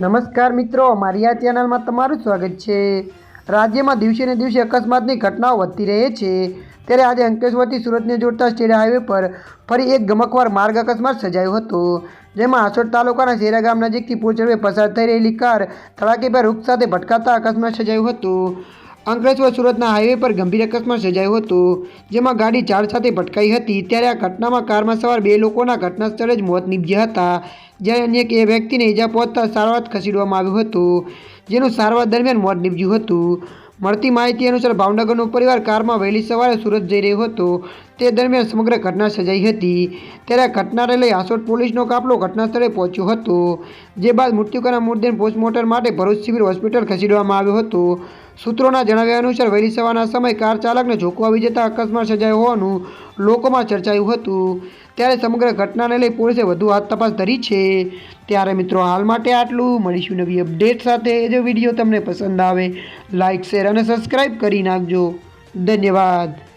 નમસ્કાર મિત્રો, મારી આ ચેનલમાં તમારું સ્વાગત છે. રાજ્યમાં દિવસે ને દિવસે અકસ્માતની ઘટનાઓ વધતી રહે છે. ત્યારે આજે અંકલેશ્વરથી સુરતને જોડતા સ્ટેટ હાઈવે પર ફરી એક ગમકવાર માર્ગ અકસ્માત સર્જાયો હતો. જેમાં આસોડ તાલુકાના શેરા ગામ નજીકથી પૂચડવે પસાર થઈ રહેલી કાર ધડાકેભેર વૃક્ષ સાથે ભટકાતા અકસ્માત સર્જાયું હતો. અંકલેશ્વર સુરતના હાઈવે પર ગંભીર અકસ્માત સર્જાયો હતો, જેમાં ગાડી ઝાડ સાથે ભટકાઈ હતી. ત્યારે આ ઘટનામાં કારમાં સવાર બે લોકોના ઘટના સ્થળે જ મોત નીપજ્યા હતા, જ્યારે અન્ય એક વ્યક્તિને ઈજા પહોંચતા સારવાર ખસેડવામાં આવ્યું હતું, જેનું સારવાર દરમિયાન મોત નીપજ્યું હતું. મળતી માહિતી અનુસાર, ભાવનગરનો પરિવાર કારમાં વહેલી સવારે સુરત જઈ રહ્યો હતો. તે દરમિયાન સમગ્ર ઘટના સર્જાઈ હતી. ત્યારે આ ઘટનાને લઈ આસોડ પોલીસનો કાફલો ઘટનાસ્થળે પહોંચ્યો હતો, જે બાદ મૃત્યુકાના મૃતદેહ પોસ્ટમોર્ટમ માટે ભરૂચ સિવિલ હોસ્પિટલ ખસેડવામાં આવ્યો હતો. સૂત્રોના જણાવ્યા અનુસાર વહેલી સવારના સમયે કાર ચાલકને ઝોકો આવી જતા અકસ્માત સર્જાયો હોવાનું લોકોમાં ચર્ચાયું હતું. ત્યારે સમગ્ર ઘટનાને લઈ પોલીસે વધુ હાથ તપાસ ધરી છે. ત્યારે મિત્રો હાલ માટે આટલું. મળીશું નવી અપડેટ સાથે. જો વીડિયો તમને પસંદ આવે લાઇક શેર અને સબસ્ક્રાઈબ કરી નાખજો. ધન્યવાદ.